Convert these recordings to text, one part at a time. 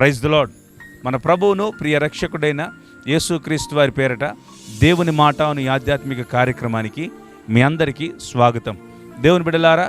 Praise the lord మన ప్రభువును ప్రియ రక్షకుడైన యేసుక్రీస్తు వారి పేరట దేవుని మాట అని ఆధ్యాత్మిక కార్యక్రమానికి మీ అందరికీ స్వాగతం. దేవుని బిడలారా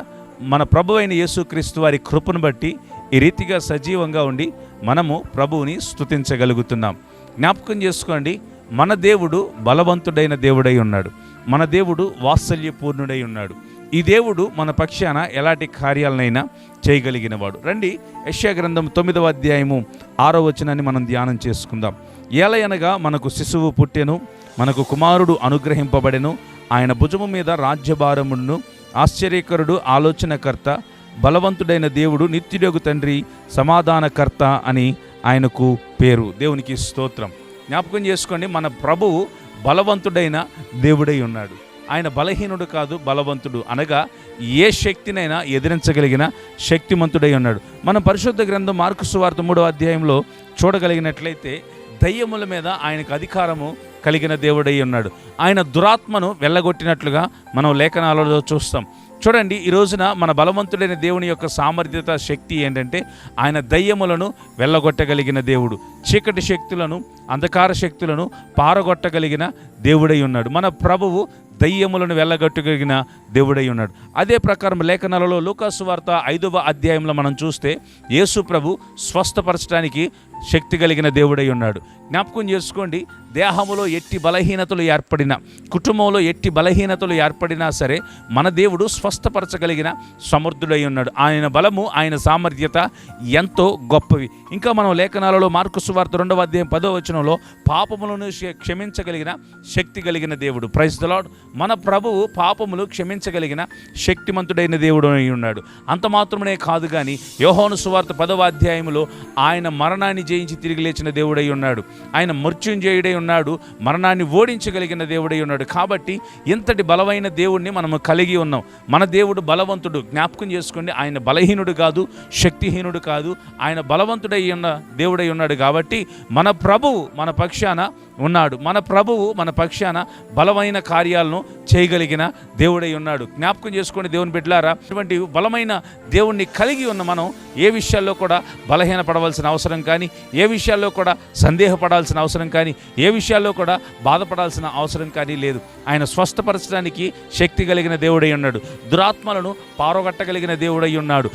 మన ప్రభు అయిన యేసుక్రీస్తు వారి కృపను బట్టి ఈ రీతిగా సజీవంగా ఉండి మనము ప్రభువుని స్తుతించగలుగుతున్నాం. జ్ఞాపకం చేసుకోండి మన దేవుడు బలవంతుడైన దేవుడై ఉన్నాడు. మన దేవుడు వాత్సల్యపూర్ణుడై ఉన్నాడు. ఈ దేవుడు మన పక్షాన ఎలాంటి కార్యాలనైనా చేయగలిగినవాడు. రండి యశ్యా గ్రంథం తొమ్మిదవ అధ్యాయము ఆరో వచనాన్ని మనం ధ్యానం చేసుకుందాం. ఏలయనగా మనకు శిశువు పుట్టెను మనకు కుమారుడు అనుగ్రహింపబడెను ఆయన భుజము మీద రాజ్యభారమును ఆశ్చర్యకరుడు ఆలోచనకర్త బలవంతుడైన దేవుడు నిత్యుడగు తండ్రి సమాధానకర్త అని ఆయనకు పేరు. దేవునికి స్తోత్రం. జ్ఞాపకం చేసుకోండి మన ప్రభువు బలవంతుడైన దేవుడై ఉన్నాడు. ఆయన బలహీనుడు కాదు బలవంతుడు. అనగా ఏ శక్తినైనా ఎదిరించగలిగిన శక్తిమంతుడై ఉన్నాడు. మన పరిశుద్ధ గ్రంథం మార్కు వార్త మూడో అధ్యాయంలో చూడగలిగినట్లయితే దయ్యముల మీద ఆయనకు అధికారము కలిగిన దేవుడై ఉన్నాడు. ఆయన దురాత్మను వెళ్ళగొట్టినట్లుగా మనం లేఖనాలలో చూస్తాం. చూడండి ఈ రోజున మన బలవంతుడైన దేవుని యొక్క సామర్థ్యత శక్తి ఏంటంటే ఆయన దయ్యములను వెళ్ళగొట్టగలిగిన దేవుడు. చీకటి శక్తులను అంధకార శక్తులను పారగొట్టగలిగిన దేవుడై ఉన్నాడు. మన ప్రభువు దయ్యములను వెళ్ళగట్టుగలిగిన దేవుడై ఉన్నాడు. అదే ప్రకారం లేఖనాలలో లూకాసు వార్త ఐదవ అధ్యాయంలో మనం చూస్తే యేసు ప్రభు స్వస్థపరచడానికి శక్తి కలిగిన దేవుడై ఉన్నాడు. జ్ఞాపకం చేసుకోండి దేహములో ఎట్టి బలహీనతలు ఏర్పడిన కుటుంబంలో ఎట్టి బలహీనతలు ఏర్పడినా సరే మన దేవుడు స్వస్థపరచగలిగిన సమర్థుడై ఉన్నాడు. ఆయన బలము ఆయన సామర్థ్యత ఎంతో గొప్పవి. ఇంకా మనం లేఖనాలలో మార్కు సువార్త రెండవ అధ్యాయం పదో వచనంలో పాపములను క్షమించగలిగిన శక్తి కలిగిన దేవుడు. ప్రైజ్ ద లాడ్ మన ప్రభువు పాపములు క్షమించగలిగిన శక్తిమంతుడైన దేవుడు అయి ఉన్నాడు. అంత మాత్రమే కాదు కానీ యోహోను సువార్త పదవ అధ్యాయంలో ఆయన మరణాన్ని జయించి తిరిగి లేచిన దేవుడై ఉన్నాడు. ఆయన మృత్యుంజయుడై ఉన్నాడు. మరణాన్ని ఓడించగలిగిన దేవుడై ఉన్నాడు. కాబట్టి ఇంతటి బలమైన దేవుడిని మనము కలిగి ఉన్నాం. మన దేవుడు బలవంతుడు. జ్ఞాపకం చేసుకోండి. ఆయన బలహీనుడు కాదు శక్తిహీనుడు కాదు. ఆయన బలవంతుడై ఉన్న దేవుడై ఉన్నాడు. కాబట్టి మన ప్రభువు మన పక్షాన ఉన్నాడు. మన ప్రభువు మన పక్షాన బలమైన కార్యాలను చేయగలిగిన దేవుడై ఉన్నాడు. జ్ఞాపకం చేసుకోండి దేవుని బిడ్డలారా అటువంటి బలమైన దేవుణ్ణి కలిగి ఉన్న మనం ఏ విషయాల్లో కూడా బలహీన పడవలసిన అవసరం కానీ ఏ విషయాల్లో కూడా సందేహపడాల్సిన అవసరం కానీ ఏ విషయాల్లో కూడా బాధపడాల్సిన అవసరం కానీ లేదు. ఆయన స్వస్థపరచడానికి శక్తి కలిగిన దేవుడై ఉన్నాడు. దురాత్మలను పారగొట్టగలిగిన దేవుడై ఉన్నాడు.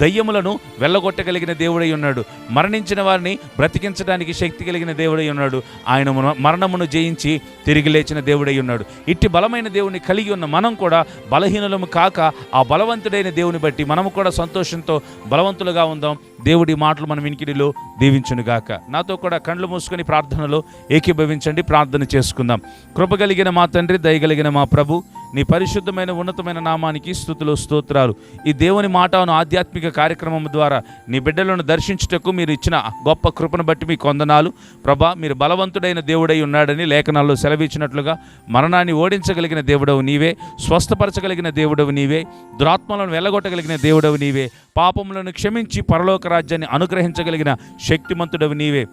దయ్యములను వెళ్ళగొట్టగలిగిన దేవుడై ఉన్నాడు. మరణించిన వారిని బ్రతికించడానికి శక్తి కలిగిన దేవుడై ఉన్నాడు. ఆయన మరణమును జయించి తిరిగి లేచిన దేవుడై ఉన్నాడు. ఇట్టి బలమైన దేవుని కలిగి ఉన్న మనం కూడా బలహీనులము కాక ఆ బలవంతుడైన దేవుని బట్టి మనము కూడా సంతోషంతో బలవంతులుగా ఉందాం. దేవుడి మాటలు మనం వినికిడిలో దీవించునుగాక నాతో కూడా కండ్లు మూసుకొని ప్రార్థనలో ఏకీభవించండి. ప్రార్థన చేసుకుందాం. కృపగలిగిన మా తండ్రి దయగలిగిన మా ప్రభు నీ పరిశుద్ధమైన ఉన్నతమైన నామానికి స్థుతులు స్తోత్రాలు. ఈ దేవుని మాటను ఆధ్యాత్మిక కార్యక్రమం ద్వారా నీ బిడ్డలను దర్శించుటకు మీరు ఇచ్చిన గొప్ప కృపను బట్టి మీ కొందనాలు ప్రభా మీరు బలవంతుడైన దేవుడై ఉన్నాడని లేఖనాల్లో సెలవిచ్చినట్లుగా మరణాన్ని ఓడించగలిగిన దేవుడవు నీవే స్వస్థపరచగలిగిన దేవుడవు నీవే దురాత్మలను వెళ్ళగొట్టగలిగిన దేవుడవు నీవే పాపములను క్షమించి పరలోక రాజ్యాన్ని అనుగ్రహించగలిగిన శక్తిమంతుడవు నీవే.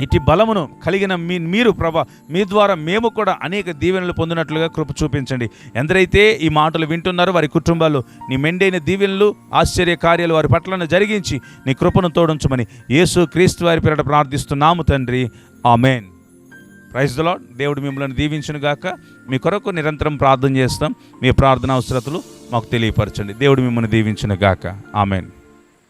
ఇటు బలమును కలిగిన మీ మీరు ప్రభా మీ ద్వారా మేము కూడా అనేక దీవెనలు పొందినట్లుగా కృప చూపించండి. ఎందరైతే ఈ మాటలు వింటున్నారో వారి కుటుంబాలు నీ మెండైన దీవెనలు ఆశ్చర్య కార్యాలు వారి పట్లను జరిగించి నీ కృపను తోడించమని యేసు క్రీస్తు వారి పేరట ప్రార్థిస్తున్నాము తండ్రి. ఆమెన్. ప్రైజ్ ద దేవుడు మిమ్మల్ని దీవించును గాక. మీ కొరకు నిరంతరం ప్రార్థన చేస్తాం. మీ ప్రార్థన అవసరతలు మాకు తెలియపరచండి. దేవుడు మిమ్మల్ని దీవించును గాక. ఆమెన్.